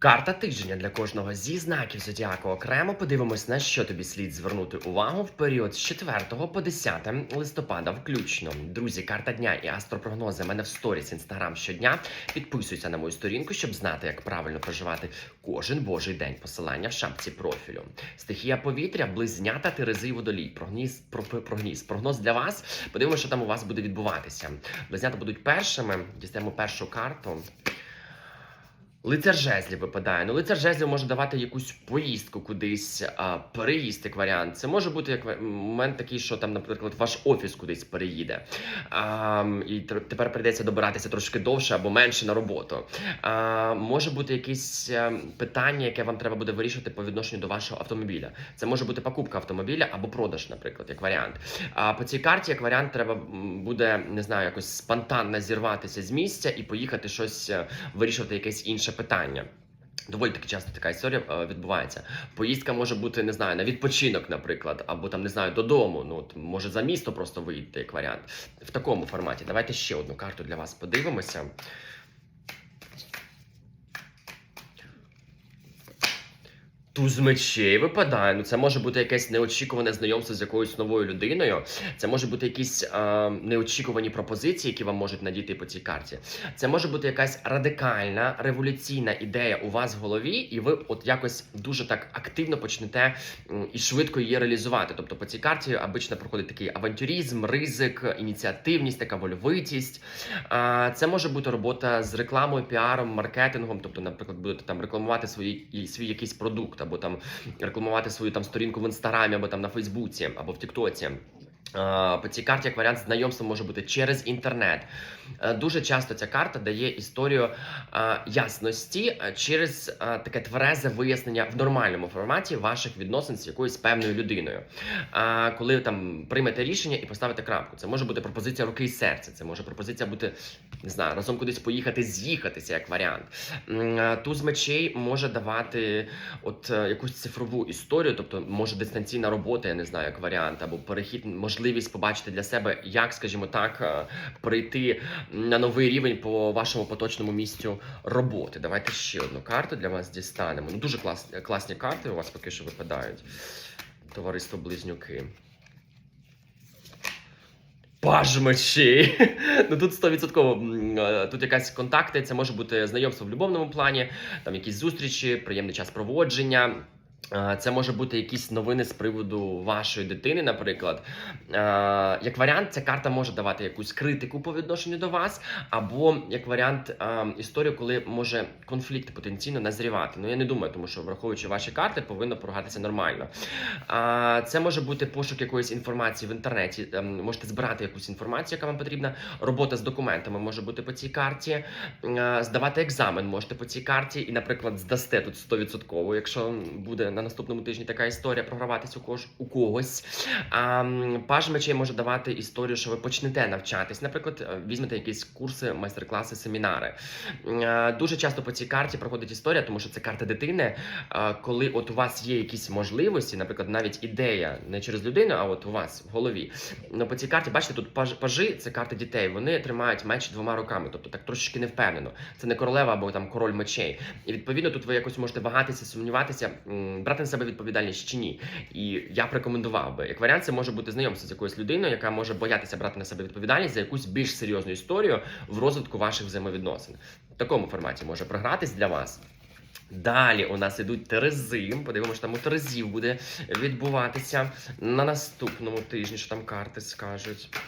Карта тижня для кожного зі знаків зодіаку окремо подивимось, на що тобі слід звернути увагу в період з 4 по 10 листопада включно. Друзі, карта дня і астропрогнози мене в сторіс інстаграм щодня. Підписуйся на мою сторінку, щоб знати, як правильно проживати кожен божий день. Посилання в шапці профілю. Стихія повітря, близнята, терези водолій. Прогноз, про, прогноз, прогноз для вас. Подивимося, що там у вас буде відбуватися. Близнята будуть першими. Дістаємо першу карту. Лицар жезлів випадає. Ну, лицар жезлів може давати якусь поїздку кудись, а, переїзд як варіант. Це може бути як момент такий, що там, наприклад, ваш офіс кудись переїде. А, і тепер прийдеться добиратися трошки довше або менше на роботу. А, може бути якесь е, питання, яке вам треба буде вирішувати по відношенню до вашого автомобіля. Це може бути покупка автомобіля або продаж, наприклад, як варіант. А по цій карті, як варіант, треба буде не знаю, якось спонтанно зірватися з місця і поїхати щось е, вирішувати якесь інше питання. Доволі таки часто така історія е, відбувається. Поїздка може бути, не знаю, на відпочинок, наприклад, або там не знаю, додому. Ну от може за місто просто вийти як варіант. В такому форматі. Давайте ще одну карту для вас подивимося. Туз мечей випадає. Ну, це може бути якесь неочікуване знайомство з якоюсь новою людиною. Це може бути якісь е, неочікувані пропозиції, які вам можуть надійти по цій карті. Це може бути якась радикальна революційна ідея у вас в голові, і ви от якось дуже так активно почнете і швидко її реалізувати. Тобто по цій карті обично проходить такий авантюризм, ризик, ініціативність, така вольовитість. А, Це може бути робота з рекламою, піаром, маркетингом. Тобто, наприклад, будете там рекламувати свої свій якийсь продукт, або там рекламувати свою там сторінку в інстаграмі, або там на Фейсбуці, або в Тіктоці. По цій карті як варіант знайомства може бути через інтернет. Е, Дуже часто ця карта дає історію ясності через таке тверезе вияснення в нормальному форматі ваших відносин з якоюсь певною людиною. Коли там приймете рішення і поставите крапку, це може бути пропозиція руки і серця, це може пропозиція бути не знаю, разом кудись поїхати, з'їхатися як варіант. А, Туз мечей може давати от е, якусь цифрову історію, тобто може дистанційна робота, я не знаю, як варіант, або перехід, можливість побачити для себе, як, скажімо так, е, прийти на новий рівень по вашому поточному місцю роботи. Давайте ще одну карту для вас дістанемо. Ну дуже клас, класні карти у вас поки що випадають. Товариство Близнюки. Паж мечей. ну тут 100% м, е, тут якась контакти, це може бути знайомство в любовному плані, там якісь зустрічі, приємний час проводження. Це може бути якісь новини з приводу вашої дитини, наприклад. Як варіант, ця карта може давати якусь критику по відношенню до вас, або як варіант історію, коли може конфлікт потенційно назрівати. Ну я не думаю, тому що враховуючи ваші карти, повинно програтися нормально. Це може бути пошук якоїсь інформації в інтернеті. Ем, Можете збирати якусь інформацію, яка вам потрібна. Робота з документами може бути по цій карті. Здавати екзамен можете по цій карті, і, наприклад, здасте тут 100%, якщо буде на наступному тижні така історія програватись у кож у когось. А, Паж мечей може давати історію, що ви почнете навчатись. Наприклад, е, візьмете якісь курси, майстер-класи, семінари. Е, Дуже часто по цій карті проходить історія, тому що це карта дитини. е, Коли от у вас є якісь можливості, наприклад, навіть ідея не через людину, а от у вас в голові. Ну по цій карті, бачите, тут паж, це карти дітей. Вони тримають меч двома руками, тобто так трошечки невпевнено. Це не королева або там король мечей. І відповідно тут ви якось можете вагатися, сумніватися, брати на себе відповідальність чи ні. І я б рекомендував би. Як варіант, це може бути знайомство з якоюсь людиною, яка може боятися брати на себе відповідальність за якусь більш серйозну історію в розвитку ваших взаємовідносин. В такому форматі може програтись для вас. Далі у нас ідуть Терези. Подивимося, що там у Терезів буде відбуватися на наступному тижні, що там карти скажуть.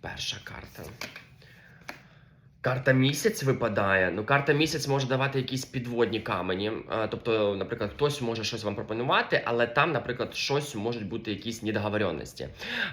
Перша карта. Карта місяць випадає. Ну, карта місяць може давати якісь підводні камені. Тобто, наприклад, хтось може щось вам пропонувати, але там, наприклад, щось можуть бути якісь недоговоренності.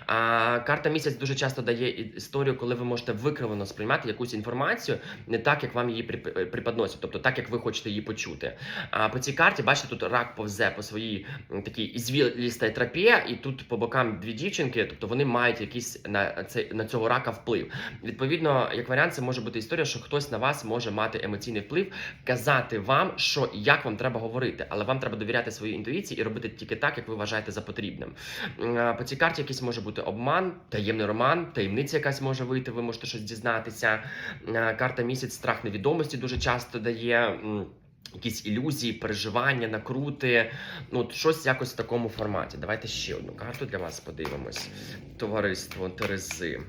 А карта місяць дуже часто дає історію, коли ви можете викривлено сприймати якусь інформацію не так, як вам її прип- е, тобто так, як ви хочете її почути. А по цій карті, бачите, тут рак повзе по своїй такій ізвілістій тропі, і тут по бокам дві дівчинки, тобто вони мають якийсь на, на цього рака вплив. Відповідно, як варіант, це може бути бути історія, що хтось на вас може мати емоційний вплив, казати вам, що як вам треба говорити, але вам треба довіряти своїй інтуїції і робити тільки так, як ви вважаєте за потрібним. По цій карті якийсь може бути обман, таємний роман, таємниця якась може вийти, ви можете щось дізнатися. Карта місяць, страх невідомості дуже часто дає. Якісь ілюзії, переживання, накрути, ну от щось якось в такому форматі. Давайте ще одну карту для вас подивимось. Товариство Терези.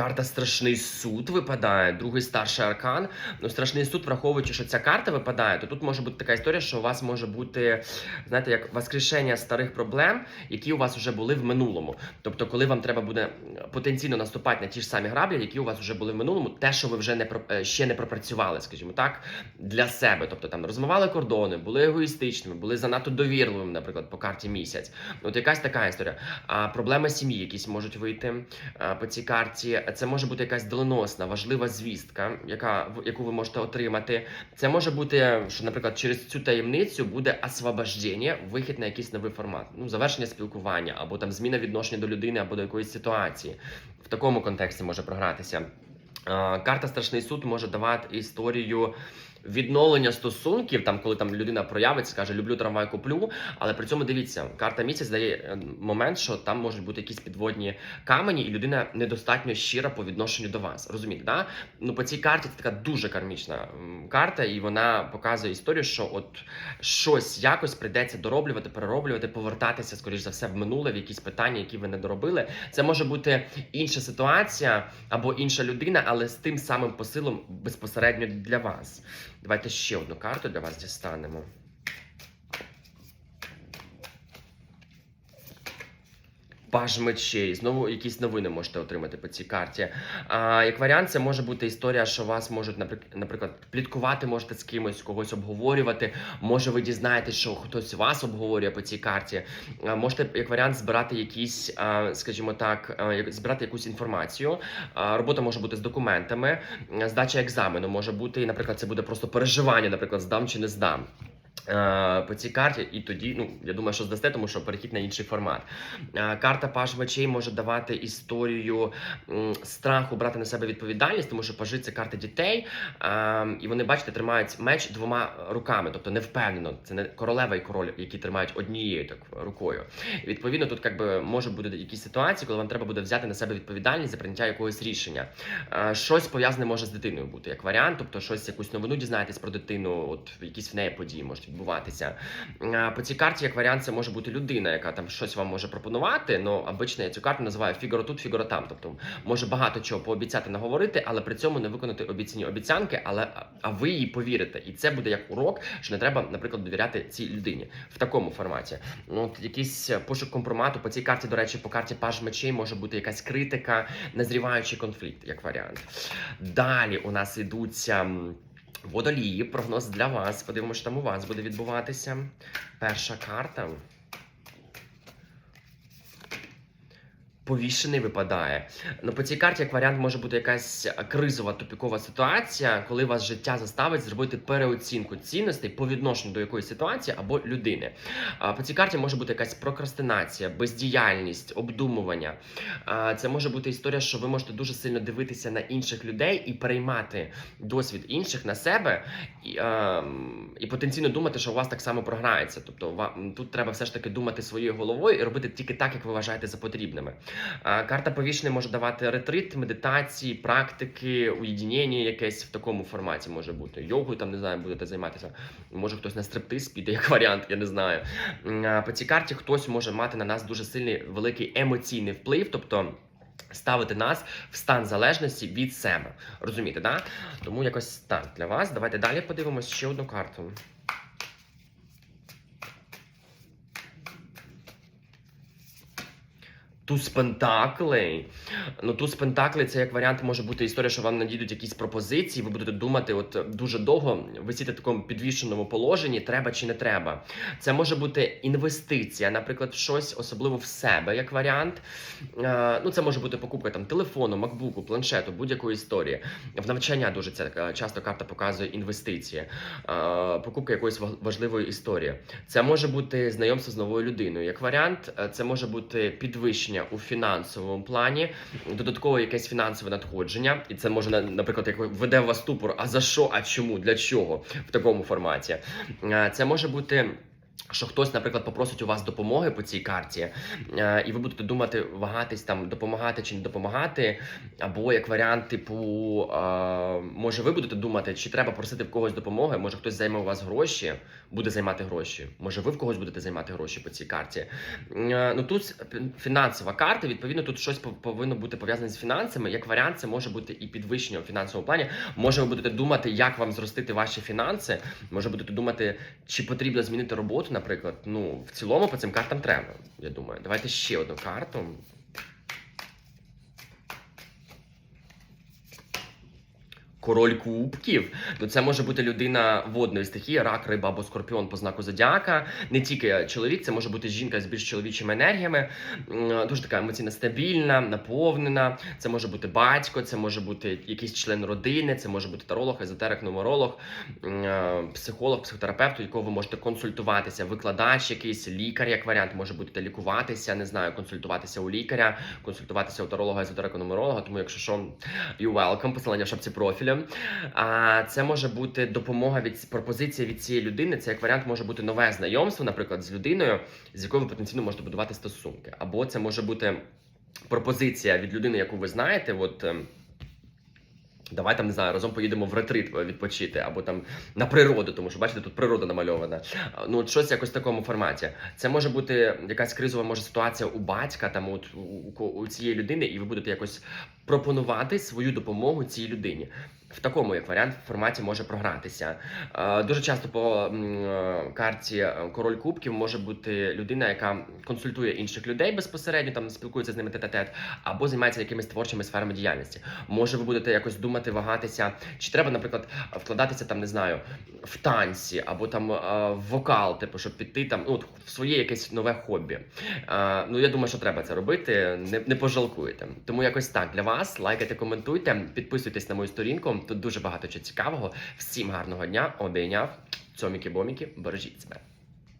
Карта Страшний суд випадає, другий старший аркан. Ну, страшний суд, враховуючи, що ця карта випадає, то тут може бути така історія, що у вас може бути, знаєте, як воскрешення старих проблем, які у вас вже були в минулому. Тобто, коли вам треба буде потенційно наступати на ті ж самі граблі, які у вас вже були в минулому, те, що ви вже не про- е, ще не пропрацювали, скажімо так, для себе. Тобто там розмивали кордони, були егоїстичними, були занадто довірливими, наприклад, по карті місяць. От якась така історія. А проблеми сім'ї якісь можуть вийти по цій карті. Це може бути якась доленосна, важлива звістка, яка яку ви можете отримати. Це може бути, що, наприклад, через цю таємницю буде освобождення, вихід на якийсь новий формат, ну завершення спілкування, або там зміна відношення до людини або до якоїсь ситуації. В такому контексті може програтися. Карта Страшний суд може давати історію відновлення стосунків, там коли там людина проявиться, скаже люблю трамвай, куплю. Але при цьому дивіться, карта місяць дає е, момент, що там можуть бути якісь підводні камені, і людина недостатньо щира по відношенню до вас. Розумієте, да? Ну по цій карті це така дуже кармічна карта, і вона показує історію, що от щось якось прийдеться дороблювати, перероблювати, повертатися, скоріш за все, в минуле, в якісь питання, які ви не доробили. Це може бути інша ситуація або інша людина, але з тим самим посилом безпосередньо для вас. Давайте ще одну карту для вас дістанемо. Паж мечей. Знову якісь новини можете отримати по цій карті. А, як варіант, це може бути історія, що вас можуть, наприк- наприклад, пліткувати можете з кимось, когось обговорювати. Може, ви дізнаєтесь, що хтось вас обговорює по цій карті. А, можете, як варіант, збирати якісь, а, скажімо так, збирати якусь інформацію. А, робота може бути з документами, здача екзамену може бути, і, наприклад, це буде просто переживання, наприклад, здам чи не здам. Е, По цій карті, і тоді, ну я думаю, що здасте, тому що перехід на інший формат. Е, Карта Паж мечей може давати історію страху брати на себе відповідальність, тому що пажи це карта дітей, е, і вони, бачите, тримають меч двома руками, тобто не впевнено. Це не королева і король, які тримають однією так рукою. І, відповідно, тут якби може бути якісь ситуації, коли вам треба буде взяти на себе відповідальність за прийняття якогось рішення. Щось пов'язане може з дитиною бути як варіант, тобто щось якусь новину дізнаєтесь про дитину, от якісь в неї події можуть відбуватися. По цій карті, як варіант, це може бути людина, яка там щось вам може пропонувати. Ну обично я цю карту називаю фігаро тут, фігаро там. Тобто може багато чого пообіцяти наговорити, але при цьому не виконати обіцяні обіцянки, але а ви їй повірите. І це буде як урок, що не треба, наприклад, довіряти цій людині в такому форматі. Ну, якийсь пошук компромату по цій карті, до речі, по карті паж мечей може бути якась критика, назріваючий конфлікт, як варіант. Далі у нас ідуться. Водолії, прогноз для вас. Подивимося, що там у вас буде відбуватися. Перша карта. Повішений випадає. Ну, по цій карті, як варіант, може бути якась кризова тупікова ситуація, коли вас життя заставить зробити переоцінку цінностей по відношенню до якоїсь ситуації або людини. А, По цій карті може бути якась прокрастинація, бездіяльність, обдумування. Це може бути історія, що ви можете дуже сильно дивитися на інших людей і переймати досвід інших на себе, і, і потенційно думати, що у вас так само програється. Тобто, вам тут треба все ж таки думати своєю головою і робити тільки так, як ви вважаєте за потрібними. Карта повішений може давати ретрит, медитації, практики, уєдінення якесь в такому форматі може бути. Йогою там не знаю, будете займатися. Може хтось на стриптиз піде як варіант, я не знаю. По цій карті хтось може мати на нас дуже сильний великий емоційний вплив, тобто. Ставити нас в стан залежності від себе. Розумієте, да? Тому якось так для вас. Давайте далі подивимось ще одну карту. Туз Пентаклей. Ну, туз Пентаклей це як варіант може бути історія, що вам надійдуть якісь пропозиції. Ви будете думати, от дуже довго висіти в такому підвішеному положенні, треба чи не треба. Це може бути інвестиція, наприклад, в щось, особливо в себе, як варіант. Е, Ну, це може бути покупка там телефону, макбуку, планшету, будь-якої історії. В навчання дуже це е, часто карта показує інвестиції, е, покупка якоїсь важливої історії. Це може бути знайомство з новою людиною. Як варіант, це може бути підвищення у фінансовому плані, додатково якесь фінансове надходження, і це може на- наприклад, як веде вас ступор. А за що? А чому? Для чого в такому форматі? Е, Це може бути. Що хтось, наприклад, попросить у вас допомоги по цій карті, е, і ви будете думати, вагатись там допомагати чи не допомагати, або як варіант, типу, е, може, ви будете думати, чи треба просити в когось допомоги, може хтось займе у вас гроші, буде займати гроші. Може, ви в когось будете займати гроші по цій карті. Е, Ну тут фінансова карта, відповідно, тут щось повинно бути пов'язане з фінансами. Як варіант, це може бути і підвищення у фінансовому плані. Може, ви будете думати, як вам зростити ваші фінанси. Може, будете думати, чи потрібно змінити роботу, наприклад. Ну, в цілому по цим картам треба. Я думаю. Давайте ще одну карту. Король кубків, ну це може бути людина водної стихії, рак, риба або скорпіон по знаку зодіака. Не тільки чоловік, це може бути жінка з більш чоловічими енергіями, дуже така емоційно стабільна, наповнена. Це може бути батько, це може бути якийсь член родини, це може бути таролог, езотерик, нумеролог, е, психолог, психотерапевт, якого ви можете консультуватися, викладач, якийсь лікар, як варіант, може бути лікуватися, не знаю, консультуватися у лікаря, консультуватися у таролога, езотерика, нумеролога. Тому, якщо що, you welcome, посилання в шапці профілю. А це може бути допомога від пропозиція від цієї людини. Це як варіант може бути нове знайомство, наприклад, з людиною, з якою ви потенційно можете будувати стосунки. Або це може бути пропозиція від людини, яку ви знаєте. От ем, давай там не знаю, разом поїдемо в ретрит відпочити, або там на природу, тому що бачите, тут природа намальована. Ну, от щось якось в такому форматі. Це може бути якась кризова може ситуація у батька, там от у, у, у цієї людини, і ви будете якось пропонувати свою допомогу цій людині. В такому як варіант форматі може програтися. Е, Дуже часто по е, карті е, король кубків може бути людина, яка консультує інших людей безпосередньо, там спілкується з ними тет-а-тет, або займається якимись творчими сферами діяльності. Може, ви будете якось думати, вагатися, чи треба, наприклад, вкладатися там, не знаю, в танці, або там в вокал, типу, щоб піти там, ну, в своє якесь нове хобі. Ну, я думаю, що треба це робити, не, не пожалкуєте. Тому якось так для вас. Лайкайте, коментуйте, підписуйтесь на мою сторінку. Тут дуже багато чого цікавого. Всім гарного дня, обійняв. Цьоміки-боміки, бережіть себе.